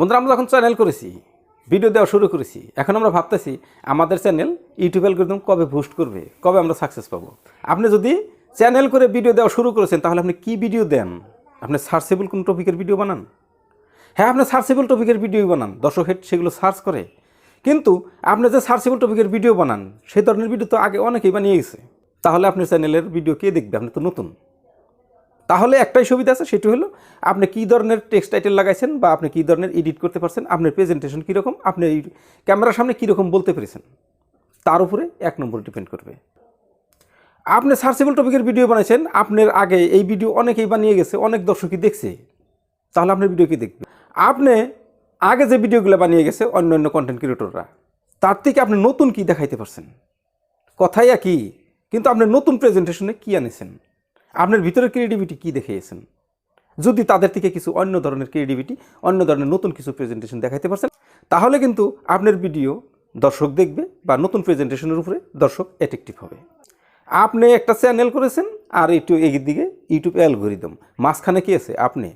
বন্ধুরা, আমরা যখন চ্যানেল করেছি ভিডিও দেওয়া শুরু করেছি, এখন আমরা ভাবতেছি আমাদের চ্যানেল ইউটিউব অ্যালগোরিদম কবে বুস্ট করবে, কবে আমরা সাকসেস পাবো? আপনি যদি চ্যানেল করে ভিডিও দেওয়া শুরু করেছেন, তাহলে আপনি কি ভিডিও দেন? আপনি সার্চেবল কোন টপিকের ভিডিও বানান? হ্যাঁ আপনি সার্চেবল টপিকের ভিডিও বানান। দর্শক হেড, সেগুলো সার্চ করে। কিন্তু আপনি যে সার্চেবল টপিকের ভিডিও বানান, সেই ধরনের ভিডিও তো আগে অনেকেই বানিয়ে গেছে। তাহলে আপনার চ্যানেলের ভিডিও কে দেখবে? আপনি তো নতুন। তাহলে একটাই সুবিধা আছে, সেটি হলো আপনি কী ধরনের টেক্সট টাইটেল লাগাইছেন বা আপনি কী ধরনের এডিট করতে পারছেন, আপনার প্রেজেন্টেশন কীরকম, আপনি ক্যামেরার সামনে কীরকম বলতে পেরেছেন, তার উপরে এক নম্বর ডিপেন্ড করবে। আপনি সার্চেবল টপিকের ভিডিও বানাইছেন, আপনার আগে এই ভিডিও অনেকেই বানিয়ে গেছে, অনেক দর্শকই দেখছে, তাহলে আপনার ভিডিও কি দেখবে? আপনি আগে যে ভিডিওগুলো বানিয়ে গেছে অন্য অন্য কন্টেন্ট ক্রিয়েটররা তার থেকে আপনি নতুন কি দেখাইতে পারছেন? কথাই একই, কিন্তু আপনি নতুন প্রেজেন্টেশনে কি আনেছেন? আপনার ভিতরে ক্রিয়েটিভিটি কি দেখিয়েছেন? যদি তাদের থেকে কিছু অন্য ধরনের ক্রিয়েটিভিটি অন্য ধরনের নতুন কিছু প্রেজেন্টেশন দেখাইতে পারছেন, তাহলে কিন্তু আপনার ভিডিও দর্শক দেখবে বা নতুন প্রেজেন্টেশনের উপরে দর্শক অ্যাট্রাকটিভ হবে। আপনি একটা চ্যানেল করেছেন আর একটু দিকে ইউটিউব অ্যালগোরিদম মাঝখানে কি আছে? আপনি।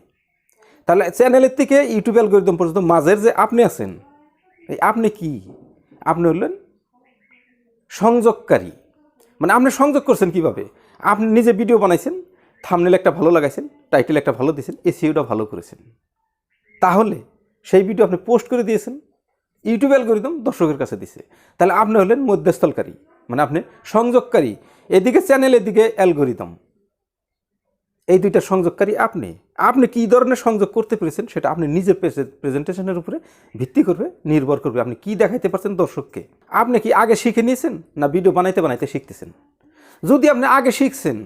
তাহলে চ্যানেলের থেকে ইউটিউব অ্যালগোরিদম পর্যন্ত মাঝের যে আপনি আছেন, এই আপনি কি? আপনি হলেন সংযোগকারী। মানে আপনি সংযোগ করছেন কীভাবে? আপনি নিজে ভিডিও বানাইছেন থামনেল একটা ভালো লাগাইছেন টাইটেল একটা ভালো দিয়েছেন এসিওটা ভালো করেছেন। তাহলে সেই ভিডিও আপনি পোস্ট করে দিয়েছেন ইউটিউব অ্যালগোরিদম দর্শকের কাছে দিছে। তাহলে আপনি হলেন মধ্যস্থলকারী মানে আপনি সংযোগকারী, এদিকে চ্যানেল এদিকে অ্যালগোরিদম এই দুইটা সংযোগকারী আপনি। আপনি কী ধরনের সংযোগ করতে পেরেছেন সেটা আপনি নিজের প্রেজেন্টেশনের উপরে ভিত্তি করবে, নির্ভর করবে আপনি কি দেখাইতে পারছেন দর্শককে। আপনি কি আগে শিখে নিয়েছেন না ভিডিও বানাইতে বানাইতে শিখতেছেন? যদি আপনি আগে শিখছেন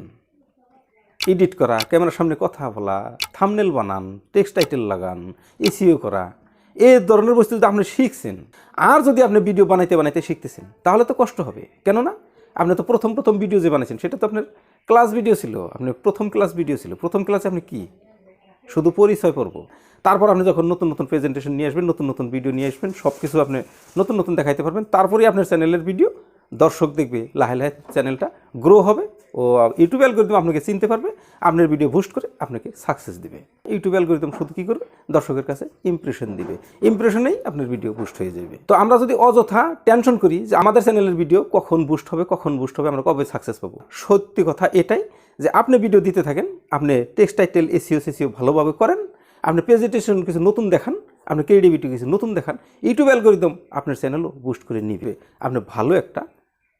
এডিট করা, ক্যামেরার সামনে কথা বলা থামনেল বানান টেক্সট টাইটেল লাগান এসিও করা এই ধরনের বস্তু যদি আপনি শিখছেন, আর যদি আপনি ভিডিও বানাইতে বানাইতে শিখতেছেন, তাহলে তো কষ্ট হবে। কেননা, আপনি তো প্রথম প্রথম ভিডিও যে বানিয়েছেন সেটা তো আপনার ক্লাস ভিডিও ছিল। আপনি প্রথম ক্লাস ভিডিও ছিল। প্রথম ক্লাসে আপনি কি? শুধু পরিচয় পর্ব তারপর আপনি যখন নতুন নতুন প্রেজেন্টেশন নিয়ে আসবেন, নতুন নতুন ভিডিও নিয়ে আসবেন সব কিছু আপনি নতুন নতুন দেখাইতে পারবেন। তারপরেই আপনার চ্যানেলের ভিডিও দর্শক দেখবে, লাহে লাহে চ্যানেলটা গ্রো হবে ও ইউটিউব অ্যালগোরিদম আপনাকে চিনতে পারবে, আপনার ভিডিও বুস্ট করে আপনাকে সাকসেস দিবে। ইউটিউব অ্যালগোরিদম শুধু কী করবে? দর্শকের কাছে ইমপ্রেশন দিবে। ইমপ্রেশনেই আপনার ভিডিও বুস্ট হয়ে যাবে। তো আমরা যদি অযথা টেনশন করি যে আমাদের চ্যানেলের ভিডিও কখন বুস্ট হবে, কখন বুস্ট হবে, আমরা কবে সাকসেস পাবো? সত্যি কথা এটাই যে আপনি ভিডিও দিতে থাকেন, আপনি টেক্সট টাইটেল এসিও সেসিও ভালোভাবে করেন, আপনি প্রেজেন্টেশন কিছু নতুন দেখান, আপনি ক্রিয়েটিভিটি কিছু নতুন দেখান ইউটিউব অ্যালগোরিদম আপনার চ্যানেলও বুস্ট করে নিবে। আপনি ভালো একটা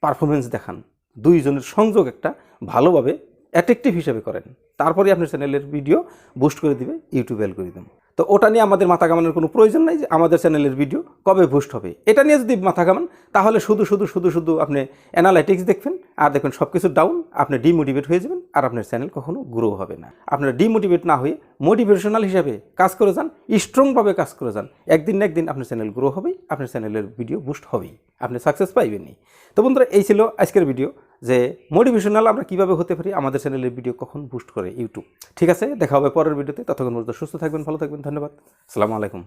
পারফরমেন্স দেখান। দুইজনের সংযোগ একটা ভালোভাবে অ্যাট্রাকটিভ হিসেবে করেন। তারপরে আপনার চ্যানেলের ভিডিও বুস্ট করে দিবে ইউটিউব অ্যালগোরিদম তো ওটা নিয়ে আমাদের মাথা কামানোর কোনো প্রয়োজন নাই যে আমাদের চ্যানেলের ভিডিও কবে বুস্ট হবে। এটা নিয়ে যদি মাথা কামান তাহলে শুধু শুধু শুধু শুধু আপনি অ্যানালাইটিক্স দেখবেন আর দেখবেন সব কিছু ডাউন আপনি ডিমোটিভেট হয়ে যাবেন আর আপনার চ্যানেল কখনো গ্রো হবে না। আপনার ডিমোটিভেট না হয়ে মোটিভেশনাল হিসাবে কাজ করে যান স্ট্রংভাবে কাজ করে যান। একদিন না একদিন আপনার চ্যানেল গ্রো হবেই, আপনার চ্যানেলের ভিডিও বুস্ট হবেই, আপনি সাকসেস পাইবেনই। তো বন্ধুরা, এই ছিল আজকের ভিডিও যে মোটিভেশনাল আমরা কীভাবে হতে পারি আমাদের চ্যানেলের ভিডিও কখন বুস্ট করে ইউটিউব ঠিক আছে, দেখা হবে পরের ভিডিওতে ততক্ষণ পর্যন্ত সুস্থ থাকবেন, ভালো থাকবেন, ধন্যবাদ। আসসালামু আলাইকুম।